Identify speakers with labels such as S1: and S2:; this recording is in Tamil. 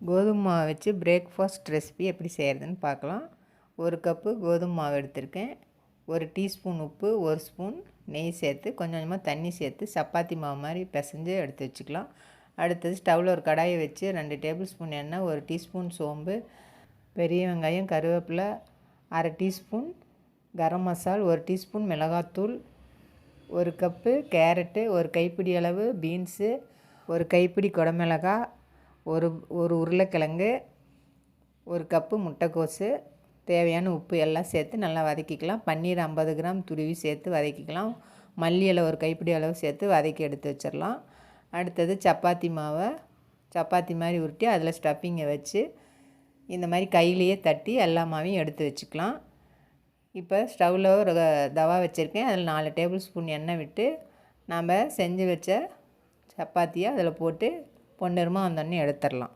S1: கோதுமை மாவு வச்சு பிரேக்ஃபாஸ்ட் ரெசிபி எப்படி செய்கிறதுன்னு பார்க்கலாம். ஒரு கப்பு கோதுமை மாவு எடுத்திருக்கேன். ஒரு டீஸ்பூன் உப்பு ஒரு ஸ்பூன் நெய் சேர்த்து கொஞ்சம் கொஞ்சமாக தண்ணி சேர்த்து சப்பாத்தி மாவு மாதிரி பிசைஞ்சு எடுத்து வச்சுக்கலாம். அடுத்தது ஸ்டவ்வில் ஒரு கடாயை வச்சு ரெண்டு டேபிள் ஸ்பூன் எண்ணெய் ஒரு டீஸ்பூன் சோம்பு பெரிய வெங்காயம் கருவேப்பிலை அரை டீஸ்பூன் கரம் மசால் ஒரு டீஸ்பூன் மிளகாத்தூள் ஒரு கப்பு கேரட்டு ஒரு கைப்பிடி அளவு பீன்ஸு ஒரு கைப்பிடி குடமிளகாய் ஒரு ஒரு உருளைக்கிழங்கு ஒரு கப்பு முட்டைக்கோஸு தேவையான உப்பு எல்லாம் சேர்த்து நல்லா வதக்கிக்கலாம். பன்னீர் ஐம்பது கிராம் துருவி சேர்த்து வதக்கிக்கலாம். மல்லி இலை ஒரு கைப்பிடி அளவு சேர்த்து வதக்கி எடுத்து வச்சிடலாம். அடுத்தது சப்பாத்தி மாவை சப்பாத்தி மாதிரி உருட்டி அதில் ஸ்டஃப்பிங்கை வச்சு இந்த மாதிரி கையிலையே தட்டி எல்லா மாவையும் எடுத்து வச்சுக்கலாம். இப்போ ஸ்டவ்வில் ஒரு தவா வச்சுருக்கேன். அதில் நாலு டேபிள் ஸ்பூன் எண்ணெய் விட்டு நாம் செஞ்சு வச்ச சப்பாத்தியை அதில் போட்டு பொன்னிறமாக வந்தோடனே எடுத்துடலாம்.